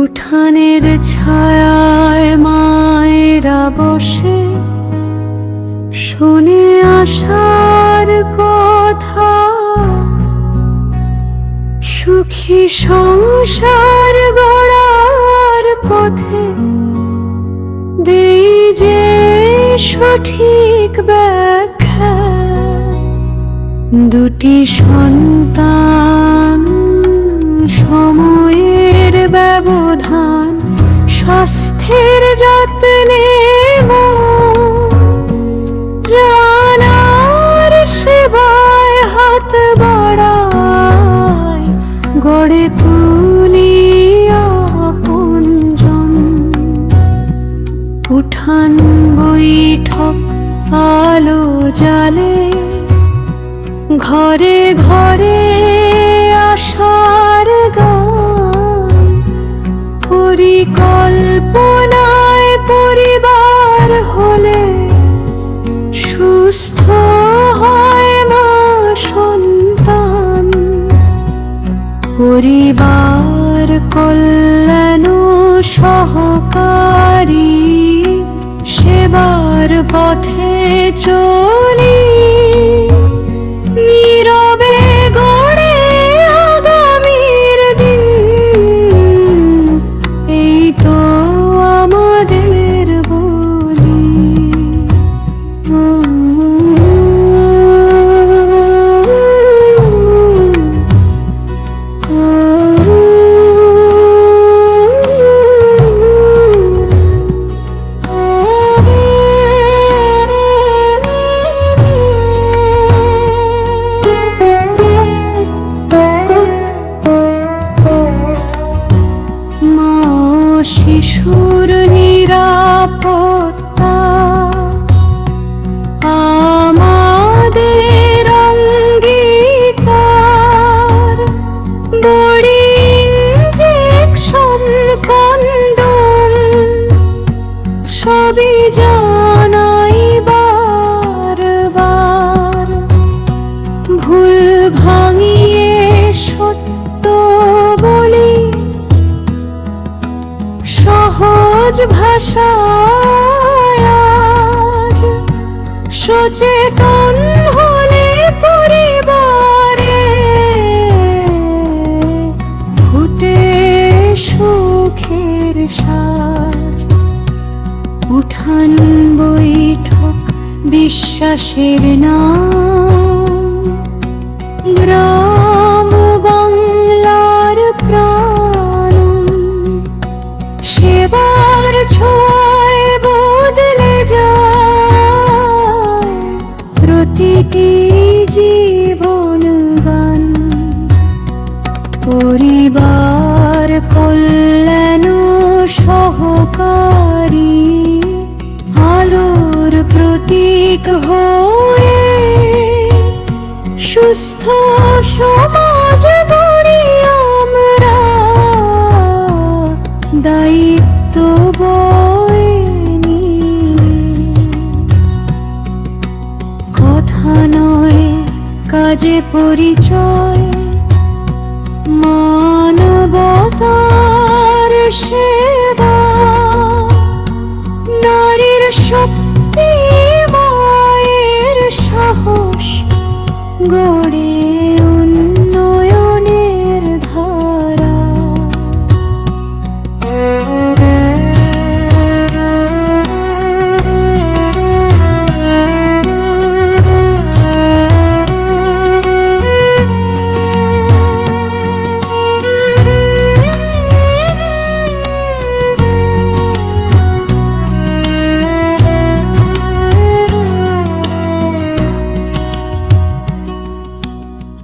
উঠানের ছায়ায় মায়েরা বসে শুনে আসার কথা। সুখী সংসার গড়ার পথে দেই যে সঠিক ব্যাখ্যা। দুটি সন্তান সময়ের ব্যবধান, স্বাস্থ্যের যত্নে জানার সেবায় হাত বাড়ায়, গড়ে তুলি আপনজন উঠান বৈঠক আলো জালে, ঘরে ঘরে পরিবার কল্যাণ সহকারী সেবার পথে চলি। নীরবে গড়ে আগামীর দিন এই তো কন্ডম সবই জানাই বারবার। ভুল ভাঙিয়ে সত্য বলি সহজ ভাষায় সচেতন সাজ। উঠান বৈঠক বিশ্বাসের নাম। প্রতীক হয়ে সুস্থ সমাজ গড়ি আমরা দায়িত্ব। কথা নয় কাজে পরিচয় গড়ে